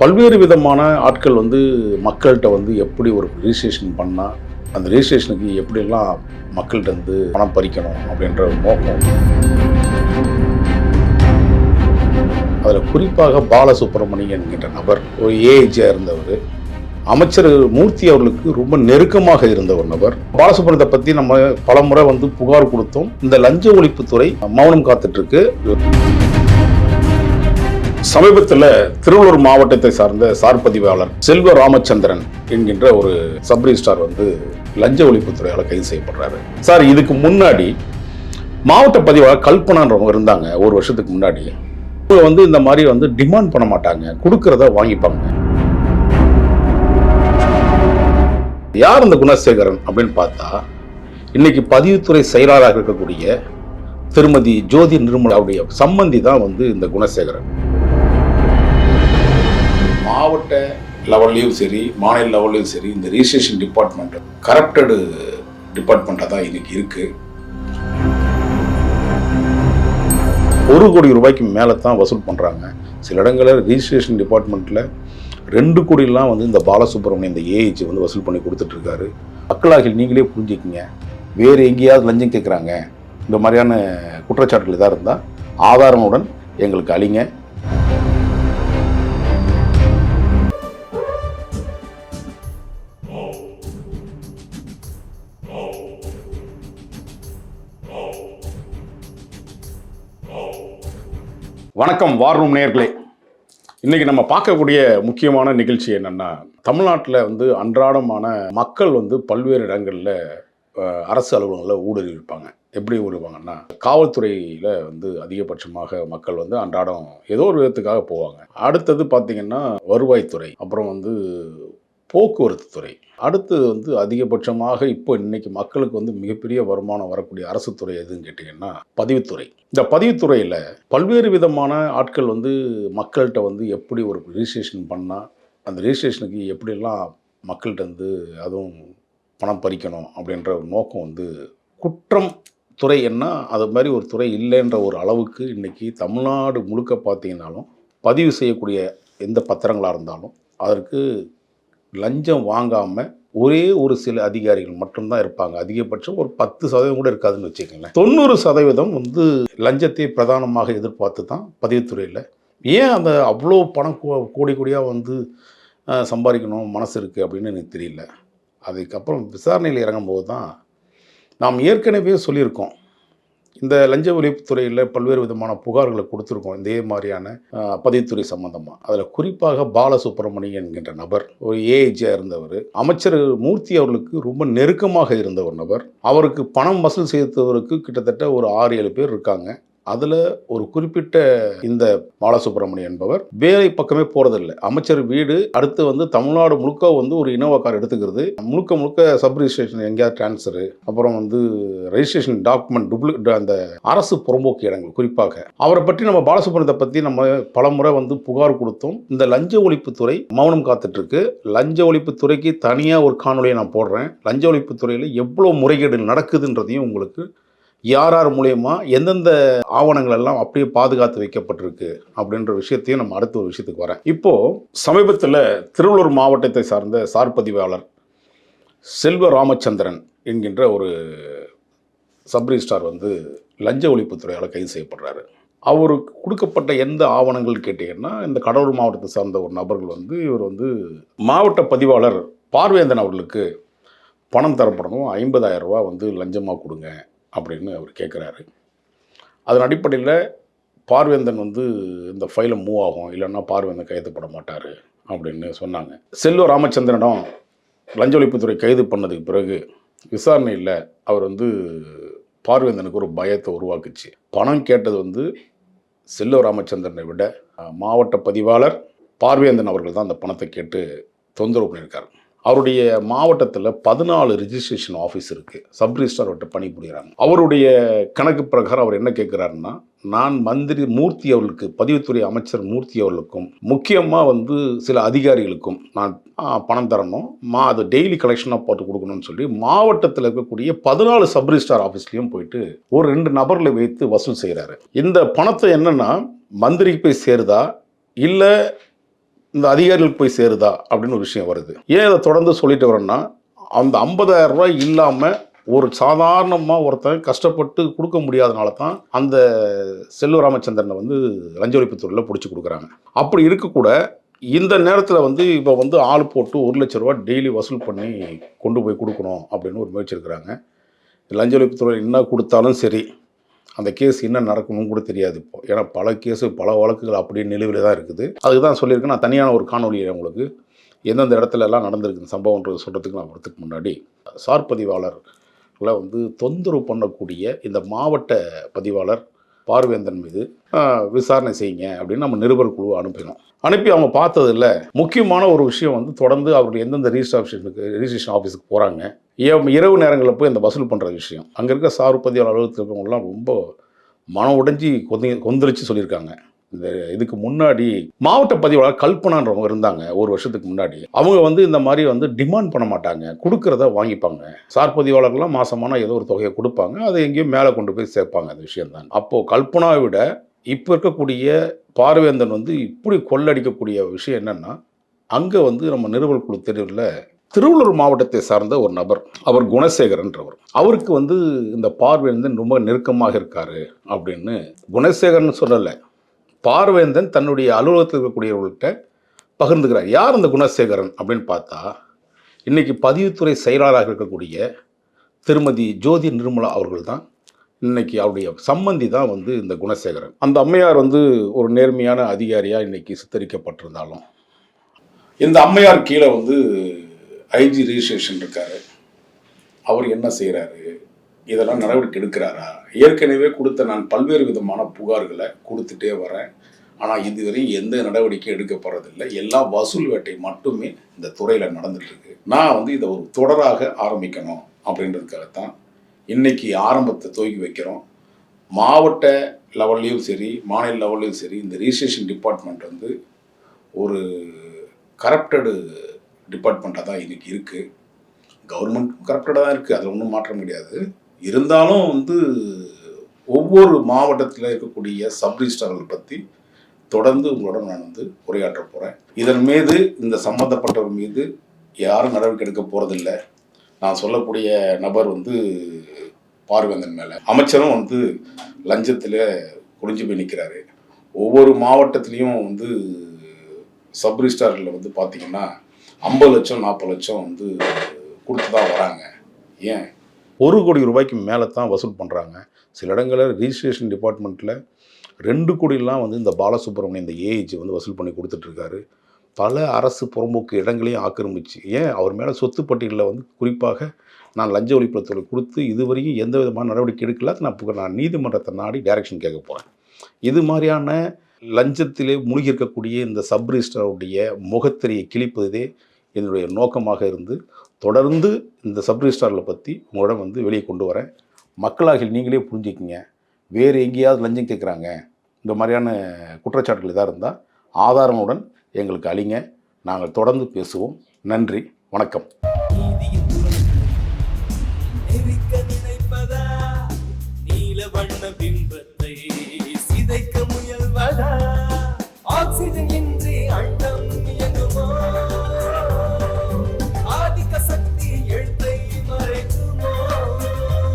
பல்வேறு விதமான ஆட்கள் வந்து மக்கள்கிட்ட வந்து எப்படி ஒரு ரிஜிஸ்ட்ரேஷன் பண்ணால் அந்த ரிஜிஸ்ட்ரேஷனுக்கு எப்படியெல்லாம் மக்கள்கிட்ட வந்து பணம் பறிக்கணும் அப்படின்ற ஒரு நோக்கம். அதில் குறிப்பாக பாலசுப்ரமணியன் என்ற நபர் ஒரு ஏஜியாக இருந்தவர். அமைச்சர் மூர்த்தி அவர்களுக்கு ரொம்ப நெருக்கமாக இருந்த ஒரு நபர். பாலசுப்ரமணியத்தை பற்றி நம்ம பலமுறை வந்து புகார் கொடுத்தோம். இந்த லஞ்ச ஒழிப்புத்துறை மௌனம் காத்துட்ருக்கு சமீபத்தில் திருவள்ளூர் மாவட்டத்தை சார்ந்த சார் பதிவாளர் செல்வ ராமச்சந்திரன் என்கின்ற ஒரு சப் ரிஜிஸ்டார் வந்து லஞ்ச ஒழிப்புத்துறையால் கைது செய்யப்படுறாரு. சார் இதுக்கு முன்னாடி மாவட்ட பதிவாளர் கல்பனான்றவங்க இருந்தாங்க ஒரு வருஷத்துக்கு முன்னாடி. அவங்க வந்து இந்த மாதிரி வந்து டிமாண்ட் பண்ண மாட்டாங்க கொடுக்கறத வாங்கிப்பாங்க. யார் இந்த குணசேகரன் அப்படின்னு பார்த்தா இன்னைக்கு பதிவுத்துறை செயலாளராக இருக்கக்கூடிய திருமதி ஜோதி நிர்மலாவுடைய சம்பந்தி தான் வந்து இந்த குணசேகரன். மாவட்ட லெவல்லையும் சரி மாநில லெவல்லையும் சரி இந்த ரிஜிஸ்ட்ரேஷன் டிபார்ட்மெண்ட் கரப்டடு டிபார்ட்மெண்ட்டாக தான் இன்னைக்கு இருக்குது ஒரு கோடி ரூபாய்க்கு மேலே தான் வசூல் பண்ணுறாங்க சில இடங்களில் ரிஜிஸ்ட்ரேஷன் டிபார்ட்மெண்ட்டில் ரெண்டு கோடிலாம் வந்து இந்த பாலசுப்ரமணியம் இந்த ஏஹெச் வந்து வசூல் பண்ணி கொடுத்துட்ருக்காரு. மக்களாகிய நீங்களே புரிஞ்சுக்கிங்க. வேறு எங்கேயாவது லஞ்சம் கேட்குறாங்க. இந்த மாதிரியான குற்றச்சாட்டுகள் இதாக இருந்தால் ஆதாரமுடன் எங்களுக்கு அழிங்க வணக்கம் வார்ரூம் நேர்களே இன்றைக்கி நம்ம பார்க்கக்கூடிய முக்கியமான நிகழ்ச்சி என்னென்னா தமிழ்நாட்டில் வந்து அன்றாடமான மக்கள் வந்து பல்வேறு இடங்களில் அரசு அலுவலகங்களில் ஊடுருவி இருப்பாங்க. எப்படி ஊடுருவாங்கன்னா காவல்துறையில் வந்து அதிகபட்சமாக மக்கள் வந்து அன்றாடம் ஏதோ ஒரு விதத்துக்காக போவாங்க. அடுத்தது பார்த்திங்கன்னா வருவாய்த்துறை. அப்புறம் வந்து போக்குவரத்து துறை. அடுத்து வந்து அதிகபட்சமாக இப்போ இன்னைக்கு மக்களுக்கு வந்து மிகப்பெரிய வருமானம் வரக்கூடிய அரசு துறை எதுன்னு கேட்டிங்கன்னா பதிவுத்துறை. இந்த பதிவுத்துறையில் பல்வேறு விதமான ஆட்கள் வந்து மக்கள்கிட்ட வந்து எப்படி ஒரு ரிஜிஸ்ட்ரேஷன் பண்ணால் அந்த ரிஜிஸ்ட்ரேஷனுக்கு எப்படியெல்லாம் மக்கள்கிட்ட வந்து அதுவும் பணம் பறிக்கணும் அப்படின்ற ஒரு நோக்கம் வந்து குற்றம் துறை என்ன அது மாதிரி ஒரு துறை இல்லைன்ற ஒரு அளவுக்கு இன்றைக்கி தமிழ்நாடு முழுக்க பார்த்தீங்கன்னாலும் பதிவு செய்யக்கூடிய எந்த பத்திரங்களாக இருந்தாலும் அதற்கு லஞ்சம் வாங்காமல் ஒரே ஒரு சில அதிகாரிகள் மட்டும்தான் இருப்பாங்க. அதிகபட்சம் ஒரு பத்து சதவீதம் கூட இருக்காதுன்னு வச்சுக்கோங்களேன். தொண்ணூறு சதவீதம் வந்து லஞ்சத்தை பிரதானமாக எதிர்பார்த்து தான் பதிவுத்துறையில். ஏன் அந்த அவ்வளோ பணம் கோ- கோடி கோடியாக வந்து சம்பாதிக்கணும் மனசு இருக்குது அப்படின்னு எனக்கு தெரியல. அதுக்கப்புறம் விசாரணையில் இறங்கும்போது தான் நாம் ஏற்கனவே சொல்லியிருக்கோம். இந்த லஞ்ச ஒழிப்புத்துறையில் பல்வேறு விதமான புகார்களை கொடுத்துருக்கோம். இதே மாதிரியான பதிவுத்துறை சம்பந்தமாக அதில் குறிப்பாக பாலசுப்ரமணியன் என்கின்ற நபர் ஒரு ஏஐஜியாக இருந்தவர். அமைச்சர் மூர்த்தி அவர்களுக்கு ரொம்ப நெருக்கமாக இருந்த ஒரு நபர். அவருக்கு பணம் வசூல் செய்தவருக்கு கிட்டத்தட்ட ஒரு ஆறு ஏழு பேர் இருக்காங்க. அதில் ஒரு குறிப்பிட்ட இந்த பாலசுப்ரமணியம் என்பவர் வேலை பக்கமே போகிறதில்ல அமைச்சர் வீடு அடுத்து வந்து தமிழ்நாடு முழுக்க வந்து ஒரு இனோவா கார் எடுத்துக்கிறது. முழுக்க முழுக்க சப் ரிஜிஸ்ட்ரேஷன் எங்கேயாவது டிரான்ஸ்ஃபரு அப்புறம் வந்து ரெஜிஸ்ட்ரேஷன் டாக்குமெண்ட் டூப்ளிகேட் அந்த அரசு புறம்போக்கு இடங்கள் குறிப்பாக. அவரை பற்றி நம்ம பாலசுப்ரமணியத்தை பற்றி நம்ம பலமுறை வந்து புகார் கொடுத்தோம் இந்த லஞ்ச ஒழிப்புத்துறை மௌனம் காத்துட்ருக்கு. லஞ்ச ஒழிப்புத்துறைக்கு தனியாக ஒரு காணொலியை நான் போடுறேன். லஞ்ச ஒழிப்புத்துறையில் எவ்வளோ முறைகேடு நடக்குதுன்றதையும் உங்களுக்கு யார் யார் மூலயமா எந்தெந்த ஆவணங்கள் எல்லாம் அப்படியே பாதுகாத்து வைக்கப்பட்டிருக்கு அப்படின்ற விஷயத்தையும் நம்ம அடுத்த ஒரு விஷயத்துக்கு வரேன். இப்போ சமீபத்தில் திருவள்ளூர் மாவட்டத்தை சார்ந்த சார் பதிவாளர் செல்வ ராமச்சந்திரன் என்கின்ற ஒரு சப்ரிஜிஸ்டார் வந்து லஞ்ச ஒழிப்புத்துறையால் கைது செய்யப்படுறாரு. அவருக்கு கொடுக்கப்பட்ட எந்த ஆவணங்கள் கேட்டீங்கன்னா இந்த கடலூர் மாவட்டத்தை சார்ந்த ஒரு நபர்கள் வந்து இவர் வந்து மாவட்ட பதிவாளர் பார்வேந்தன் அவர்களுக்கு பணம் தரப்படணும் ஐம்பதாயிரம் ரூபா வந்து லஞ்சமாக கொடுங்க அப்படின்னு அவர் கேட்குறாரு அதன் அடிப்படையில் பார்வேந்தன் வந்து இந்த ஃபைலை மூவ் ஆகும். இல்லைன்னா பார்வேந்தன் பண்ண மாட்டார் அப்படின்னு சொன்னாங்க. செல்வ ராமச்சந்திரனிடம் லஞ்ச ஒழிப்புத்துறை கைது பண்ணதுக்கு பிறகு விசாரணையில் அவர் வந்து பார்வேந்தனுக்கு ஒரு பயத்தை உருவாக்குச்சு. பணம் கேட்டது வந்து செல்வ ராமச்சந்திரனை விட மாவட்ட பதிவாளர் பார்வேந்தன் அவர்கள் தான் அந்த பணத்தை கேட்டு தொந்தரவு பண்ணியிருக்காரு. அவருடைய மாவட்டத்தில் பதினாலு ரிஜிஸ்ட்ரேஷன் ஆஃபீஸ் இருக்குது சப் ரிஜிஸ்டார் அவர்கிட்ட பணிபுரிகிறாங்க அவருடைய கணக்கு பிரகாரம் அவர் என்ன கேட்குறாருன்னா நான் மந்திரி மூர்த்தி அவர்களுக்கு பதிவுத்துறை அமைச்சர் மூர்த்தி அவர்களுக்கும் முக்கியமாக வந்து சில அதிகாரிகளுக்கும் நான் பணம் தரணும். மா அது டெய்லி கலெக்ஷனாக போட்டு கொடுக்கணும்னு சொல்லி மாவட்டத்தில் இருக்கக்கூடிய பதினாலு சப் ரிஜிஸ்டார் ஆஃபீஸ்லேயும் போயிட்டு ஒரு ரெண்டு நபர்களை வைத்து வசூல் செய்கிறாரு இந்த பணத்தை என்னென்னா மந்திரிக்கு போய் சேருதா? இல்லை இந்த அதிகாரிகளுக்கு போய் சேருதா அப்படின்னு ஒரு விஷயம் வருது. ஏன் இதை தொடர்ந்து சொல்லிட்டு வரேன்னா அந்த 50000 ரூபாய் இல்லாமல் ஒரு சாதாரணமாக ஒருத்தன் கஷ்டப்பட்டு கொடுக்க முடியாதனால தான் அந்த செல்வ ராமச்சந்திரனை வந்து லஞ்ச ஒழிப்புத்துறையில் பிடிச்சி கொடுக்குறாங்க. அப்படி இருக்கக்கூட இந்த நேரத்தில் வந்து இப்போ வந்து ஆள் போட்டு ஒரு லட்ச ரூபா டெய்லி வசூல் பண்ணி கொண்டு போய் கொடுக்கணும் அப்படின்னு ஒரு முயற்சி இருக்கிறாங்க லஞ்ச ஒழிப்புத்துறை என்ன கொடுத்தாலும் சரி அந்த கேஸ் என்ன நடக்கணும்னு கூட தெரியாது இப்போ. ஏன்னா பல கேஸு பல வழக்குகள் அப்படியே நிலுவையில் தான் இருக்குது. அதுக்கு தான் சொல்லியிருக்கேன். நான் தனியான ஒரு காணொலியை உங்களுக்கு எந்தெந்த இடத்துல எல்லாம் நடந்திருக்கு இந்த சம்பவம்ன்றது சொல்கிறதுக்கு நான் வரதுக்கு முன்னாடி சார் பதிவாளர்களை வந்து தொந்தரவு பண்ணக்கூடிய இந்த மாவட்ட பதிவாளர் பார்வேந்தன் மீது விசாரணை செய்யுங்க அப்படின்னு நம்ம நிருபர் குழு அனுப்பினோம். அனுப்பி அவங்க பார்த்ததில்ல. முக்கியமான ஒரு விஷயம் வந்து தொடர்ந்து அவர்கள் எந்தெந்த ரிஜிஸ்டர் ஆஃபீஸுக்கு ரிஜிஸ்ட்ரேஷன் ஆஃபீஸுக்கு போகிறாங்க இரவு நேரங்களில் போய் அந்த வசூல் பண்ணுற விஷயம். அங்கே இருக்க சார் உற்பத்தியாளர் அலுவலகத்தில் இருக்கவங்கலாம் ரொம்ப மனம் உடைஞ்சி கொந்தி கொந்தளிச்சு சொல்லியிருக்காங்க. இந்த இதுக்கு முன்னாடி மாவட்ட பதிவாளர் கல்பனான்றவங்க இருந்தாங்க ஒரு வருஷத்துக்கு முன்னாடி. அவங்க வந்து இந்த மாதிரி வந்து டிமாண்ட் பண்ண மாட்டாங்க. கொடுக்கறத வாங்கிப்பாங்க. சார் பதிவாளர்கள்லாம் மாசமான ஏதோ ஒரு தொகையை கொடுப்பாங்க. அதை எங்கேயும் மேலே கொண்டு போய் சேர்ப்பாங்க. அந்த விஷயம் தான் அப்போது கல்பனாவை விட இப்போ இருக்கக்கூடிய பார்வேந்தன் வந்து இப்படி கொள்ளடிக்கக்கூடிய விஷயம் என்னென்னா அங்கே வந்து நம்ம நிறுவல் குழு தெருவில் திருவள்ளூர் மாவட்டத்தை சார்ந்த ஒரு நபர் அவர் குணசேகரன்றவர். அவருக்கு வந்து இந்த பார்வேந்தன் ரொம்ப நெருக்கமாக இருக்கார் அப்படின்னு குணசேகரன் சொல்லலை. பார்வேந்தன் தன்னுடைய அலுவலகத்தில் இருக்கக்கூடியவர்கள்ட்ட பகிர்ந்துக்கிறார். யார் அந்த குணசேகரன் அப்படின்னு பார்த்தா இன்றைக்கி பதிவுத்துறை செயலாளராக இருக்கக்கூடிய திருமதி ஜோதி நிர்மலா அவர்கள் தான் இன்னைக்கு அவருடைய சம்மந்தி தான் வந்து இந்த குணசேகரன். அந்த அம்மையார் வந்து ஒரு நேர்மையான அதிகாரியாக இன்னைக்கு சித்தரிக்கப்பட்டிருந்தாலும் இந்த அம்மையார் கீழே வந்து ஐஜி ரிஜிஸ்ட்ரேஷன் இருக்காரு. அவர் என்ன செய்கிறாரு இதெல்லாம் நடவடிக்கை எடுக்கிறாரா? ஏற்கனவே கொடுத்த நான் பல்வேறு விதமான புகார்களை கொடுத்துட்டே வரேன் ஆனால் இதுவரை எந்த நடவடிக்கை எடுக்கப்படுறதில்லை. எல்லா வசூல் வேட்டை மட்டுமே இந்த துறையில் நடந்துட்டுருக்கு நான் வந்து இதை ஒரு தொடராக ஆரம்பிக்கணும் அப்படின்றதுக்காகத்தான் இன்றைக்கி ஆரம்பத்தை துவக்கி வைக்கிறோம். மாவட்ட லெவல்லையும் சரி மாநில லெவல்லையும் சரி இந்த ரிஜிஸ்ட்ரேஷன் டிபார்ட்மெண்ட் வந்து ஒரு கரப்டடு டிபார்ட்மெண்ட்டாக தான் இன்றைக்கி இருக்குது கவர்மெண்ட் கரப்டடாக தான் இருக்குது அதில் ஒன்றும் மாற்றம் முடியாது. இருந்தாலும் வந்து ஒவ்வொரு மாவட்டத்தில் இருக்கக்கூடிய சப் ரிஜிஸ்டார்கள் பற்றி தொடர்ந்து உங்களோட நான் வந்து உரையாற்ற போகிறேன் இதன் மீது இந்த சம்மந்தப்பட்டவர் மீது யாரும் நடவடிக்கை எடுக்க போகிறதில்ல நான் சொல்லக்கூடிய நபர் வந்து பார்வேந்தன் மேலே. அமைச்சரும் வந்து லஞ்சத்தில் குறிஞ்சு போய் நிற்கிறாரு ஒவ்வொரு மாவட்டத்துலேயும் வந்து சப் ரிஜிஸ்டாரில் வந்து பார்த்தீங்கன்னா ஐம்பது லட்சம் நாற்பது லட்சம் வந்து கொடுத்து தான் வராங்க. ஏன்? ஒரு கோடி ரூபாய்க்கு மேலே தான் வசூல் பண்ணுறாங்க சில இடங்களில் ரிஜிஸ்ட்ரேஷன் டிபார்ட்மெண்ட்டில் ரெண்டு கோடிலாம் வந்து இந்த பாலசுப்ரமணியம் இந்த ஏஜ் வந்து வசூல் பண்ணி கொடுத்துட்ருக்காரு. பல அரசு புறம்போக்கு இடங்களையும் ஆக்கிரமிச்சு. ஏன்? அவர் மேலே சொத்து பட்டியலில் வந்து குறிப்பாக நான் லஞ்ச ஒழிப்புத்துறை கொடுத்து இதுவரையும் எந்த விதமான நடவடிக்கை எடுக்கல. நான் நான் நீதிமன்றத்தை நாடி டைரக்ஷன் கேட்க போகிறேன் இது மாதிரியான லஞ்சத்திலே முழுகியிருக்கக்கூடிய இந்த சப்ரிஜிஸ்டருடைய முகத்திரையை கிழிப்பதே என்னுடைய நோக்கமாக இருந்து தொடர்ந்து இந்த சப்ரிஸ்டாரில் பற்றி உங்களிடம் வந்து வெளியே கொண்டு வரேன். மக்களாகிய நீங்களே புரிஞ்சுக்கிங்க. வேறு எங்கேயாவது லஞ்சம் கேட்குறாங்க. இந்த மாதிரியான குற்றச்சாட்டுகள் இதாக இருந்தால் ஆதாரங்களுடன் எங்களுக்கு அழிங்க. நாங்கள் தொடர்ந்து பேசுவோம். நன்றி. வணக்கம்.